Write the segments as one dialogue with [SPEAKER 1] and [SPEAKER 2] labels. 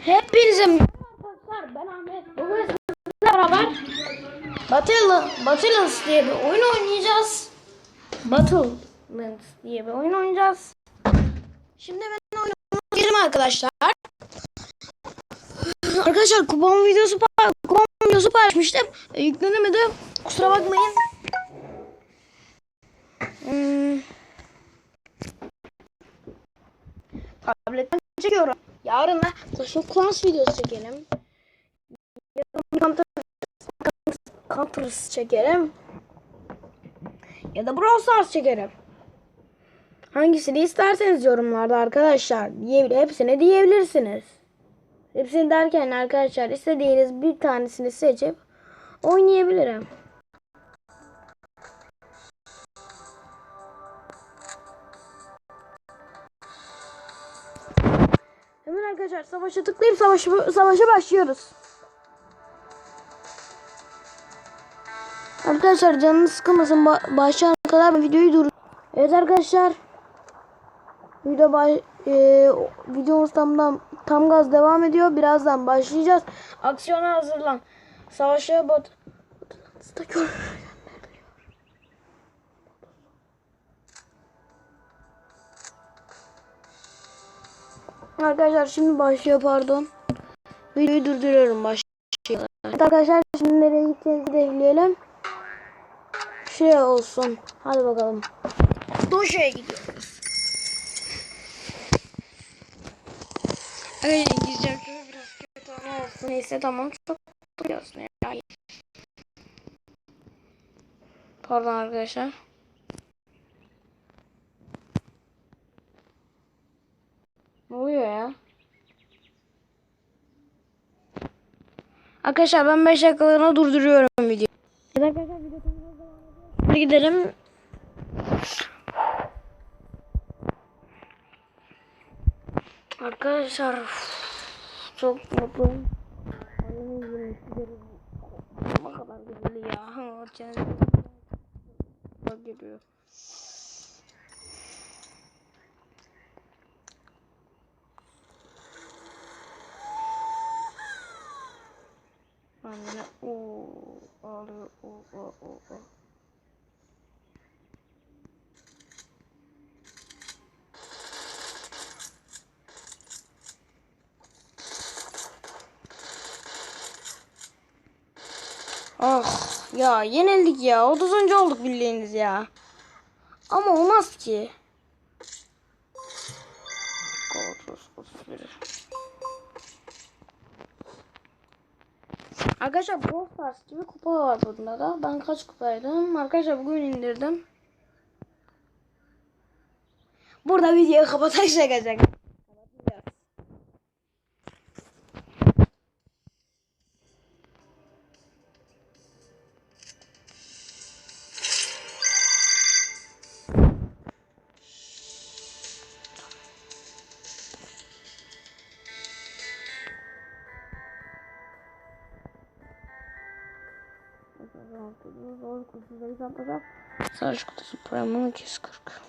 [SPEAKER 1] Hepinize merhaba arkadaşlar ben Ahmet. Bugün sizlerle beraber Battle, Battlelands diye bir oyun oynayacağız. Battlelands diye bir oyun oynayacağız. Şimdi ben oyunuma girelim arkadaşlar. Arkadaşlar kupon videosu kupon videosu paylaşmıştım. E, yüklenemedi. Kusura bakmayın. Hmm. Tabletten çekiyorum. Yarın da Clash of Clans videosu çekelim. Yarın Counter, Counters çekerim. Ya da Brawl Stars çekerim. Hangisini isterseniz yorumlarda arkadaşlar. Diyebilir, hepsini diyebilirsiniz. Hepsini derken arkadaşlar istediğiniz bir tanesini seçip oynayabilirim. Arkadaşlar savaşa tıklayıp savaşa, savaşa başlıyoruz. Arkadaşlar canınız sıkılmasın ba başlayana kadar videoyu dur. Evet arkadaşlar. Video baş, e, videomuz tam, tam gaz devam ediyor. Birazdan başlayacağız. Aksiyona hazırlan. Savaşa bat. Arkadaşlar şimdi başlıyor pardon. Videoyu durduruyorum başlıyor. Evet arkadaşlar şimdi nereye gideceğizi de ekleyelim. Şey olsun. Hadi bakalım. Doşa'ya gidiyoruz. Öyle İngilizcem şöyle biraz kötü ama olsun. Neyse tamam çok biliyorsun ya. Pardon arkadaşlar. Ne oluyor ya? Arkadaşlar ben 5 dakikalığına durduruyorum videoyu. Evet arkadaşlar video tam devam ediyor. Hadi gidelim. Arkadaşlar çok mutluyum. Annemin. Ne kadar güzel ya. Bak geliyor. Anne o ağlıyor o o o o. Ah ya yenildik ya. 30. olduk bildiğiniz ya. Ama olmaz ki. 30 31. Arkadaşlar Brawl Stars gibi kupa var bunda da. Ben kaç kupaydım? Arkadaşlar bugün indirdim. Burada videoyu kapatacak arkadaşlar. Savaş kutusu Premium 240.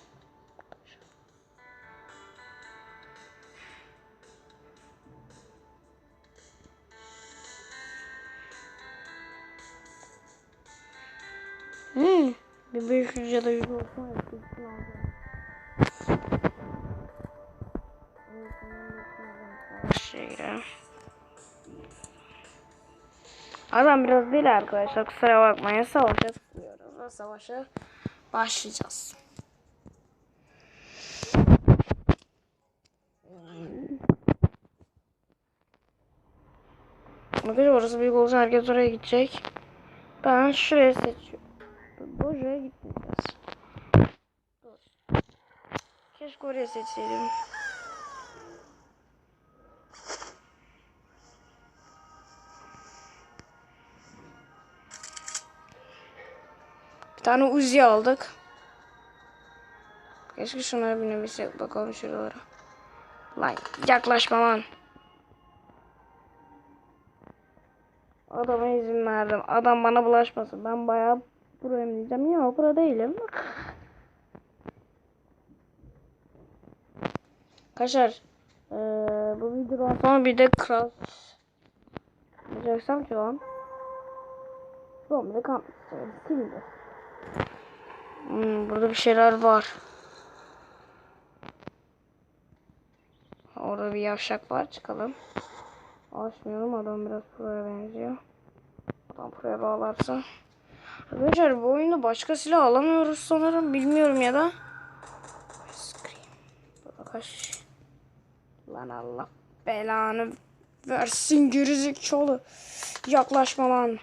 [SPEAKER 1] Hmm. Bir 500 ya da Adam biraz değil arkadaşlar. Kusura bakmayın. Savaşa tıklıyoruz. Ve savaşa başlayacağız. Arkadaşlar orası büyük olsa herkes oraya gidecek. Ben şuraya seçiyorum. Buraya gitmeyeceğiz. Keşke oraya seçseydim. Bir tane Uzi aldık. Keşke şunlara binebilsek bakalım şuralara. Lan yaklaşma lan. Adama izin verdim. Adam bana bulaşmasın. Ben bayağı proyum diyeceğim. Ya pro değilim. Kaşar. Ee, bu videodan sonra bir de kral yapacaksam şu an. Son bir de kamp. Şimdi. Hmm, burada bir şeyler var. Orada bir yavşak var. Çıkalım. Açmıyorum. Adam biraz proya benziyor. Adam proya bağlarsa. Arkadaşlar bu oyunda başka silah alamıyoruz sanırım. Bilmiyorum ya da. Kaç. Lan Allah belanı versin gerizekalı. Yaklaşma lan.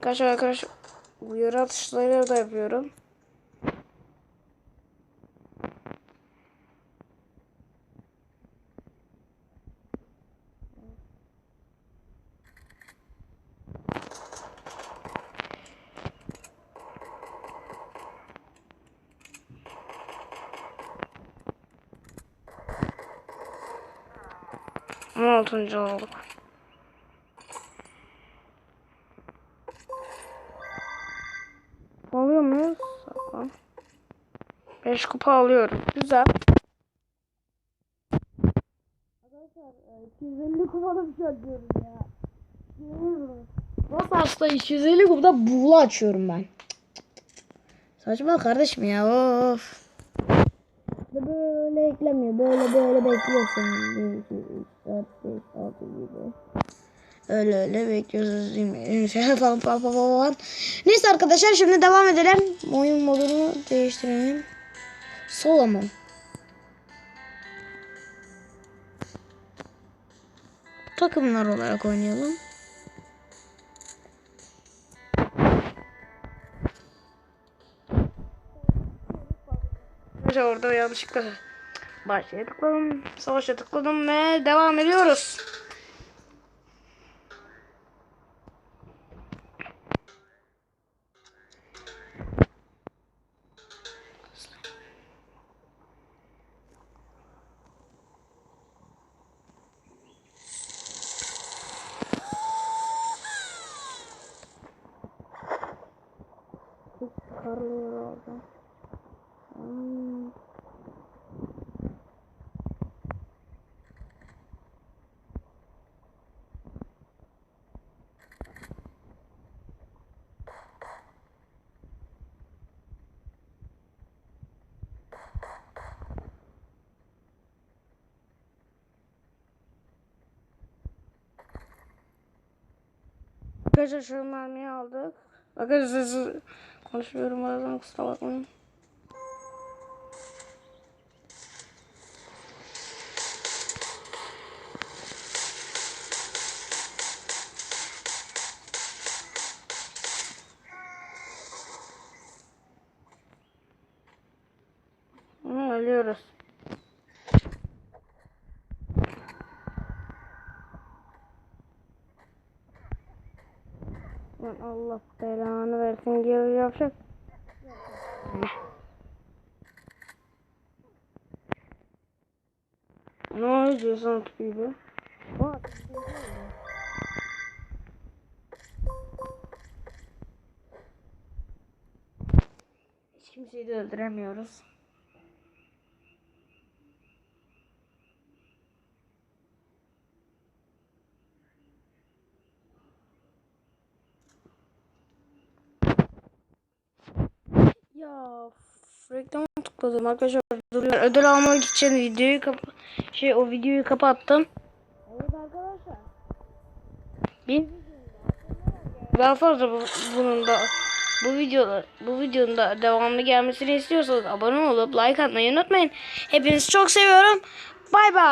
[SPEAKER 1] Kaç arkadaş uyarı atışları da yapıyorum. On altıncı olduk. Alıyor muyuz? Tamam. 5 kupa alıyoruz. Güzel. Arkadaşlar 250 kupada bir şey açıyorum ya.
[SPEAKER 2] Nasıl hasta 250 kubda buğula açıyorum ben. Saçma kardeşim ya of. Böyle eklemiyor. Böyle böyle bekliyorsun. 1, 2, 3, 4, 5, 6 gibi. Öyle öyle? Şey falan falan falan falan. Neyse arkadaşlar şimdi devam edelim. Oyun modunu değiştirelim. Solo mu? Takımlar olarak oynayalım.
[SPEAKER 1] Orada yanlışlıkla tıkladım. Savaşa tıkladım ve devam ediyoruz. Arkadaşlar şu mermiyi aldık. Arkadaşlar konuşuyorum bazen kusura bakmayın. Ölüyoruz. Lan Allah belanı versin geri yapacak. Ne oluyor sana? Bak. Hiç kimseyi de öldüremiyoruz. Ya reklam tıkladım arkadaşlar duruyor. Ödül almak için videoyu kap şey o videoyu kapattım. Evet arkadaşlar. Bir daha fazla bu, bunun da bu videoda bu videonun da devamlı gelmesini istiyorsanız abone olup like atmayı unutmayın. Hepinizi çok seviyorum. Bay bay.